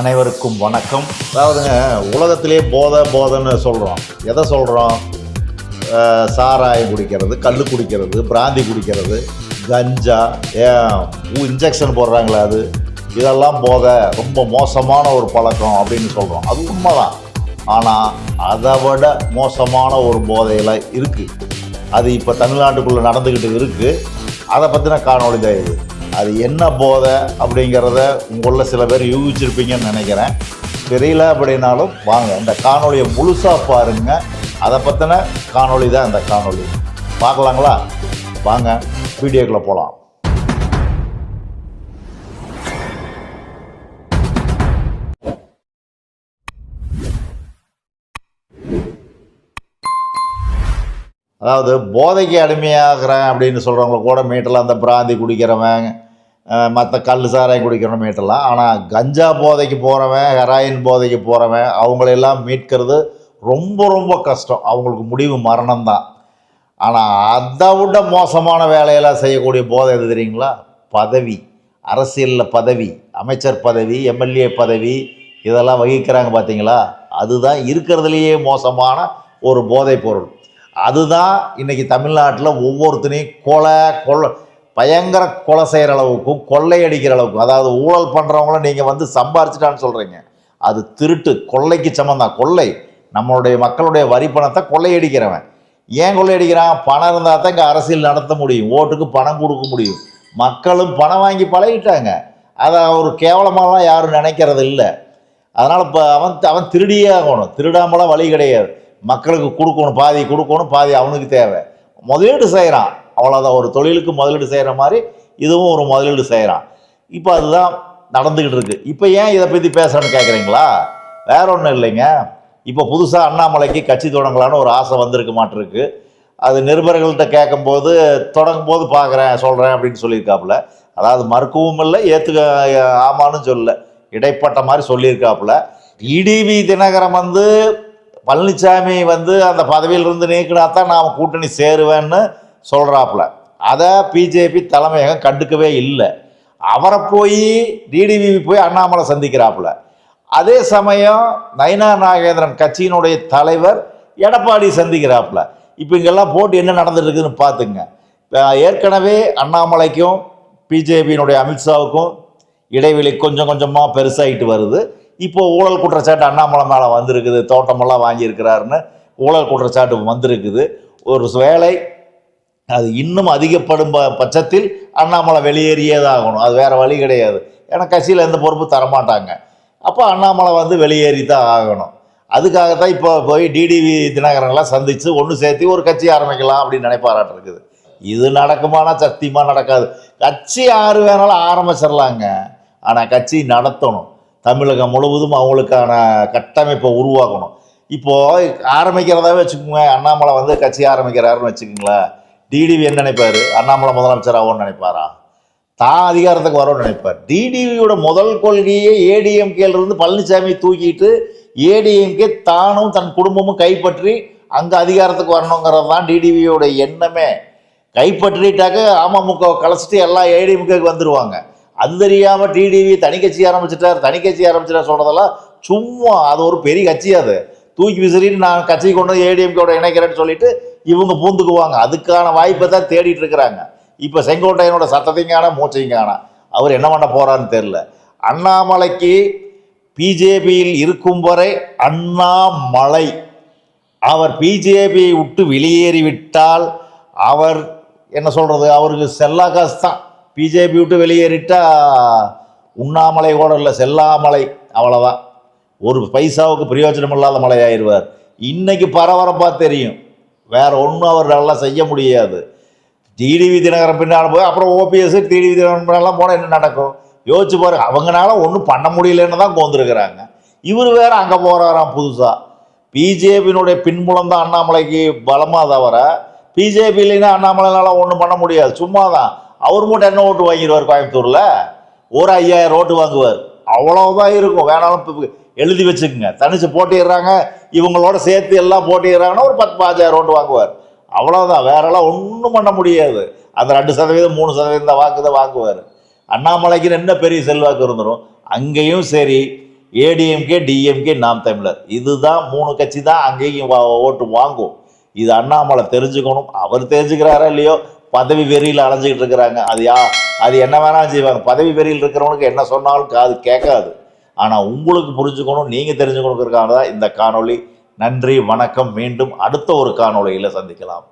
அனைவருக்கும் வணக்கம். அதாவதுங்க உலகத்திலே போதை போதைன்னு சொல்கிறோம் எதை சொல்கிறோம் சாராயம் குடிக்கிறது கல் குடிக்கிறது பிராந்தி குடிக்கிறது கஞ்சா இன்ஜெக்ஷன் போடுறாங்களே அது. இதெல்லாம் போதை ரொம்ப மோசமான ஒரு பழக்கம் அப்படின்னு சொல்கிறோம் அது உண்மைதான். ஆனால் அதை விட மோசமான ஒரு போதையில் இருக்குது அது இப்போ தமிழ்நாட்டுக்குள்ளே நடந்துக்கிட்டு இருக்குது அதை பற்றின காணொலி தான் இது அது என்ன போதை அப்படிங்கிறத உங்களில் சில பேர் யூகிச்சிருப்பீங்கன்னு நினைக்கிறேன். தெரியல அப்படின்னாலும் வாங்க இந்த காணொலியை முழுசாக பாருங்கள் அதை பற்றின காணொளி தான் இந்த காணொலி பார்க்கலாங்களா? வாங்க வீடியோக்குள்ளே போகலாம் அதாவது போதைக்கு அடிமையாகிறேன் அப்படின்னு சொல்கிறவங்க கூட மீட்டலாம் அந்த பிராந்தி குடிக்கிறவன் மற்ற கல் சாராயம் குடிக்கணும் மீட்டலாம். ஆனால் கஞ்சா போதைக்கு போகிறவன் ஹெராயின் போதைக்கு போகிறவன் அவங்களெல்லாம் மீட்கிறது ரொம்ப ரொம்ப கஷ்டம். அவங்களுக்கு முடிவு மரணம்தான். ஆனால் அதை விட மோசமான வேலையெல்லாம் செய்யக்கூடிய போதை எது தெரியுங்களா? பதவி. அரசியலில் பதவி. அமைச்சர் பதவி எம்எல்ஏ பதவி இதெல்லாம் வகிக்கிறாங்க பார்த்தீங்களா அதுதான் இருக்கிறதுலையே மோசமான ஒரு போதைப் பொருள். அதுதான் இன்றைக்கி தமிழ்நாட்டில் ஒவ்வொருத்தனையும் கொலை கொலை பயங்கர கொலை செய்கிற அளவுக்கும் கொள்ளையடிக்கிற அளவுக்கும் அதாவது ஊழல் பண்ணுறவங்கள நீங்கள் வந்து சம்பாரிச்சிட்டான்னு சொல்கிறீங்க அது திருட்டு கொள்ளைக்கு சம்மந்தான் கொள்ளை நம்மளுடைய மக்களுடைய வரி பணத்தை கொள்ளையடிக்கிறவன் ஏன் கொள்ளையடிக்கிறான் பணம் இருந்தால் தான் இங்கே அரசியல் நடத்த முடியும். ஓட்டுக்கு பணம் கொடுக்க முடியும். மக்களும் பணம் வாங்கி பழகிட்டாங்க. அதை ஒரு கேவலமாலாம் யாரும் நினைக்கிறது இல்லை. அதனால் இப்போ அவன் அவன் திருடியே ஆகணும். திருடாமலாம் வழி கிடையாது. மக்களுக்கு கொடுக்கணும் பாதி கொடுக்கணும் பாதி அவனுக்கு தேவை. முதலீடு செய்கிறான் அவ்வளோதான் ஒரு தொழிலுக்கு முதலீடு செய்கிற மாதிரி இதுவும் ஒரு முதலீடு செய்கிறான் இப்போ அதுதான் நடந்துக்கிட்டு இருக்கு. இப்போ ஏன் இதை பற்றி பேசுகிறேன்னு கேட்குறீங்களா வேற ஒன்றும் இல்லைங்க. இப்போ புதுசாக அண்ணாமலைக்கு கட்சி தொடங்கலான்னு ஒரு ஆசை வந்திருக்க மாட்டிருக்கு. அது நிருபர்கள்ட்ட கேட்கும்போது தொடங்கும் போது பார்க்குறேன் சொல்கிறேன் அப்படின்னு சொல்லியிருக்காப்புல. அதாவது மறுக்கவும் இல்லை ஏற்றுக்க ஆமான்னு சொல்லல. இடைப்பட்ட மாதிரி சொல்லியிருக்காப்புல. இடிவி தினகரன் வந்து பழனிசாமி வந்து அந்த பதவியிலிருந்து நீக்கினா தான் நாம் கூட்டணி சேருவேன்னு சொல்கிறாப்புல அதை பிஜேபி தலைமையகம் கண்டுக்கவே இல்லை. அவரை போய் டிடிவி போய் அண்ணாமலை சந்திக்கிறாப்புல. அதே சமயம் நயினா நாகேந்திரன் கட்சியினுடைய தலைவர் எடப்பாடி சந்திக்கிறாப்புல. இப்போ இங்கெல்லாம் போட்டு என்ன நடந்துட்டு இருக்குதுன்னு பார்த்துங்க ஏற்கனவே அண்ணாமலைக்கும் பிஜேபியினுடைய அமித்ஷாவுக்கும் இடைவெளி கொஞ்சம் கொஞ்சமாக பெருசாகிட்டு வருது. இப்போ ஊழல் குற்றச்சாட்டு அண்ணாமலை மேலே வந்திருக்குது. தோட்டமெல்லாம் வாங்கியிருக்கிறாருன்னு ஊழல் குற்றச்சாட்டு வந்திருக்குது. ஒரு வேலை அது இன்னும் அதிகப்படும் ப பட்சத்தில் அண்ணாமலை வெளியேறியே தான் ஆகணும் அது வேறு வழி கிடையாது. ஏன்னா கட்சியில் எந்த பொறுப்பு தரமாட்டாங்க. அப்போ அண்ணாமலை வந்து வெளியேறி தான் ஆகணும். அதுக்காகத்தான் இப்போ போய் டிடிவி தினகரன்லாம் சந்தித்து ஒன்று சேர்த்து ஒரு கட்சி ஆரம்பிக்கலாம் அப்படின்னு நினைப்பாராட்டு இருக்குது. இது நடக்குமானா சத்தியமாக நடக்காது. கட்சி யார் வேணாலும் ஆரம்பிச்சிடலாங்க. ஆனால் கட்சி நடத்தணும். தமிழகம் முழுவதும் அவங்களுக்கான கட்டமைப்பை உருவாக்கணும். இப்போது ஆரம்பிக்கிறதாவே வச்சுக்கோங்க. அண்ணாமலை வந்து கட்சி ஆரம்பிக்கிறாருன்னு வச்சுக்கோங்களேன். டிடிவி என்ன நினைப்பாரு? அண்ணாமலை முதலமைச்சர் ஆகும்னு நினைப்பாரா? தான் அதிகாரத்துக்கு வரும்னு நினைப்பார். டிடிவியோட முதல் கொள்கையே ஏடிஎம்கேலேருந்து பழனிசாமி தூக்கிட்டு ஏடிஎம்கே தானும் தன் குடும்பமும் கைப்பற்றி அங்கே அதிகாரத்துக்கு வரணுங்கிறது தான் டிடிவியோட எண்ணமே. கைப்பற்றிட்டாக்க அமமுக கலைச்சிட்டு எல்லாம் ஏடிஎம்கேக்கு வந்துடுவாங்க அது தெரியாமல் டிடிவி தனி கட்சி ஆரம்பிச்சிட்டார். தனி கட்சி ஆரம்பிச்சிட்டார் சொல்கிறதெல்லாம் சும்மா அது ஒரு பெரிய கட்சி அது. தூக்கி விசிறின்னு நான் கட்சி கொண்டு வந்து ஏடிஎம்கேட இணைக்கிறேன்னு சொல்லிட்டு இவங்க பூந்துக்குவாங்க. அதுக்கான வாய்ப்பை தான் தேடிட்டு இருக்கிறாங்க. இப்போ செங்கோட்டையனோட சட்டத்தையும் காண மூச்சையும் காணா. அவர் என்ன பண்ண போகிறான்னு தெரில அண்ணாமலைக்கு பிஜேபியில் இருக்கும் வரை அண்ணாமலை. அவர் பிஜேபியை விட்டு வெளியேறிவிட்டால் அவர் என்ன சொல்கிறது அவருக்கு செல்லா காசு தான். பிஜேபி விட்டு வெளியேறிட்டா உண்ணாமலை கூட இல்லை செல்லாமலை அவ்வளோதான் ஒரு பைசாவுக்கு பிரயோஜனம் இல்லாத மலை ஆயிடுவார் இன்னைக்கு பரபரப்பாக தெரியும். வேற ஒன்றும் அவர் நல்லா செய்ய முடியாது. டிடிவி தினகரன் பின்னால் போய் அப்புறம் ஓபிஎஸ் டிடிவி தினகரன் பின்னாலாம் போனால் என்ன நடக்கும்? யோசிச்சு பாருங்க அவங்களால ஒன்றும் பண்ண முடியலன்னு தான் கோந்துருக்குறாங்க. இவர் வேற அங்கே போகிறாராம் புதுசாக பிஜேபியினுடைய பின்புலம் தான் அண்ணாமலைக்கு பலமாக தவிர பிஜேபி இல்லைன்னா அண்ணாமலைனால ஒன்றும் பண்ண முடியாது. சும்மா தான் அவர் மட்டும் என்ன ஓட்டு வாங்கிடுவார் கோயம்புத்தூரில்? ஒரு ஐயாயிரம் ஓட்டு வாங்குவார். அவ்வளோதான் இருக்கும். வேணாலும் இப்போ எழுதி வச்சுக்கோங்க. தனிச்சு போட்டிடுறாங்க இவங்களோட சேர்த்து எல்லாம் போட்டிடுறாங்கன்னா ஒரு பத்து பாஞ்சாயிரம் ஓட்டு வாங்குவார். அவ்வளோதான் வேறெல்லாம் ஒன்றும் பண்ண முடியாது. அந்த ரெண்டு சதவீதம் மூணு சதவீதம் தான் வாக்கு தான் வாங்குவார். அண்ணாமலைக்கு என்ன பெரிய செல்வாக்கு இருந்துடும் அங்கேயும் சரி ஏடிஎம்கே டிஎம்கே நாம் தமிழர். இதுதான் மூணு கட்சி தான் அங்கேயும் ஓட்டு வாங்கும். இது அண்ணாமலை தெரிஞ்சுக்கணும். அவர் தெரிஞ்சுக்கிறாரா இல்லையோ? பதவி வெறியில் அலைஞ்சிக்கிட்டு இருக்கிறாங்க. அது யா அது என்ன வேணாலும் செய்வாங்க. பதவி வெறியில் இருக்கிறவனுக்கு என்ன சொன்னாலும் காது கேட்காது. ஆனால் உங்களுக்கு புரிஞ்சுக்கணும் நீங்கள் தெரிஞ்சுக்கணுங்கிறதுக்காக தான் இந்த காணொளி. நன்றி வணக்கம். மீண்டும் அடுத்த ஒரு காணொளியில் சந்திக்கலாம்.